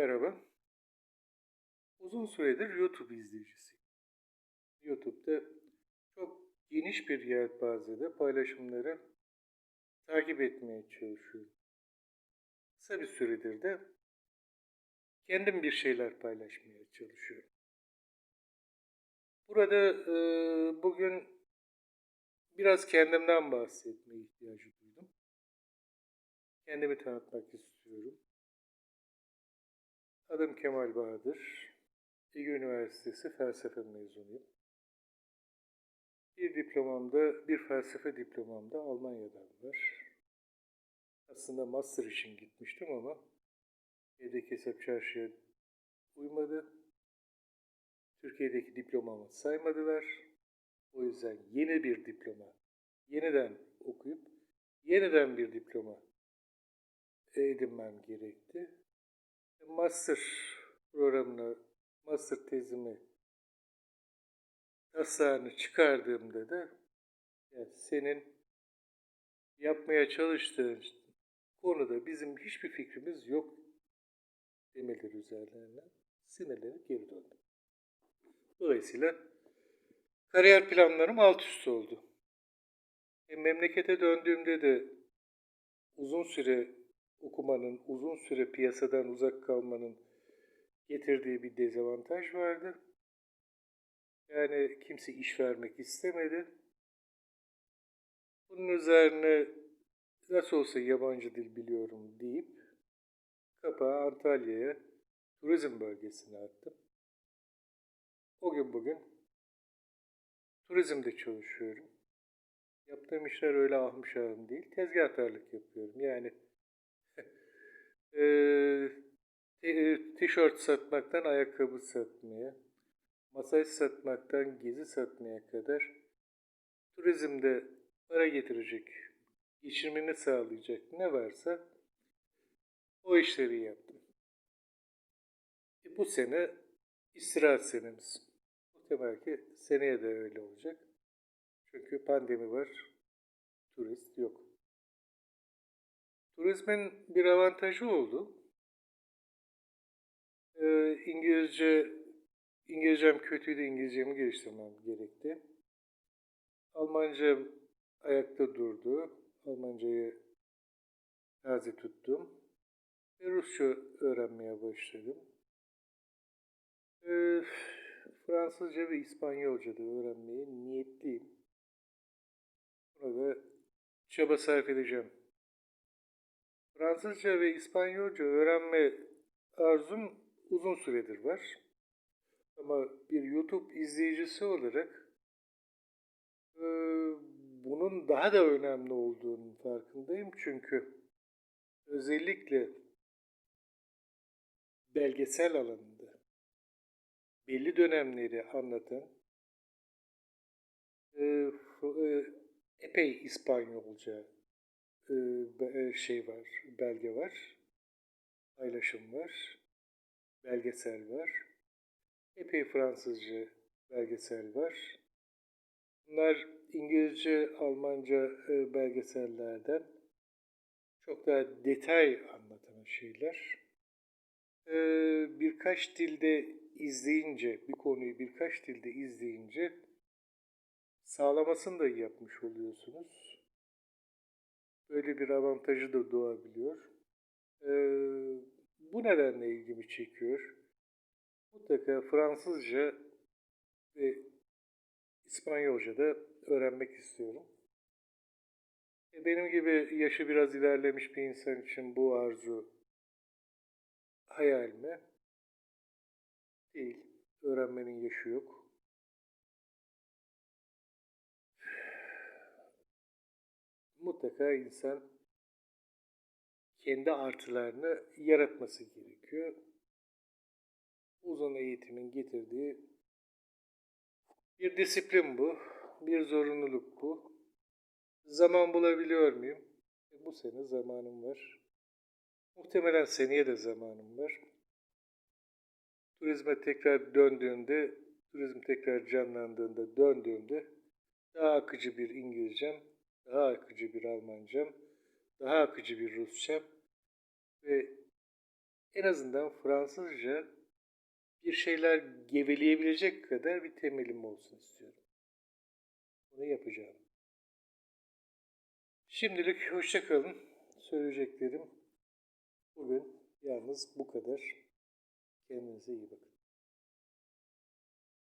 Merhaba. Uzun süredir YouTube izleyicisiyim. YouTube'da çok geniş bir yelpazede paylaşımları takip etmeye çalışıyorum. Kısa bir süredir de kendim bir şeyler paylaşmaya çalışıyorum. Burada e, bugün biraz kendimden bahsetmeye ihtiyacı duydum. Kendimi tanıtmak istiyorum. Adım Kemal Bahadır. Ege Üniversitesi felsefe mezunuyum. Bir diplomamda, bir felsefe diplomamda Almanya'dan var. Aslında master için gitmiştim ama evdeki hesap çarşıya uymadı. Türkiye'deki diplomamı saymadılar. O yüzden yeni bir diploma, yeniden okuyup yeniden bir diploma edinmem gerekti. Master programını, master tezimi taslağını çıkardığımda da ya senin yapmaya çalıştığın konuda bizim hiçbir fikrimiz yok demeleri üzerlerine sinirleri geri döndü. Dolayısıyla kariyer planlarım alt üst oldu. E, memlekete döndüğümde de uzun süre okumanın, uzun süre piyasadan uzak kalmanın getirdiği bir dezavantaj vardı. Yani kimse iş vermek istemedi. Bunun üzerine nasıl olsa yabancı dil biliyorum deyip kapağı Antalya'ya turizm bölgesine attım. O gün bugün turizmde çalışıyorum. Yaptığım işler öyle ahım değil. Tezgahtarlık yapıyorum. Yani e, tişört satmaktan ayakkabı satmaya, masaj satmaktan gezi satmaya kadar turizmde para getirecek, geçirmeni sağlayacak ne varsa o işleri yaptım. E, bu sene istirahat senemiz. Muhtemel ki seneye de öyle olacak. Çünkü pandemi var, turist yok. Turizmin bir avantajı oldu. Ee, İngilizce, İngilizcem kötüydü, İngilizcemi geliştirmem gerekti. Almancam ayakta durdu. Almancayı taze tuttum. Ve Rusça öğrenmeye başladım. Ee, Fransızca ve İspanyolca da öğrenmeye niyetliyim. Buna da çaba sarf edeceğim. Fransızca ve İspanyolca öğrenme arzum uzun süredir var. Ama bir YouTube izleyicisi olarak e, bunun daha da önemli olduğunun farkındayım. Çünkü özellikle belgesel alanında belli dönemleri anlatan e, e, epey İspanyolca e, şey var, belge var, paylaşım var, belgesel var. Epey Fransızca belgesel var. Bunlar İngilizce, Almanca e, belgesellerden çok daha detay anlatan şeyler. E, birkaç dilde izleyince, bir konuyu birkaç dilde izleyince sağlamasını da yapmış oluyorsunuz. Böyle bir avantajı da doğabiliyor. Ee, bu nedenle ilgimi çekiyor. Mutlaka Fransızca ve İspanyolca da öğrenmek istiyorum. E, benim gibi yaşı biraz ilerlemiş bir insan için bu arzu hayal mi? Değil. Öğrenmenin yaşı yok. mutlaka insan kendi artılarını yaratması gerekiyor. Uzun eğitimin getirdiği bir disiplin bu, bir zorunluluk bu. Zaman bulabiliyor muyum? E, bu sene zamanım var. Muhtemelen seneye de zamanım var. Turizme tekrar döndüğümde, turizm tekrar canlandığında, döndüğümde daha akıcı bir İngilizcem daha akıcı bir Almancam, daha akıcı bir Rusçam ve en azından Fransızca bir şeyler geveleyebilecek kadar bir temelim olsun istiyorum. Bunu yapacağım. Şimdilik hoşça kalın. Söyleyeceklerim bugün yalnız bu kadar. Kendinize iyi bakın.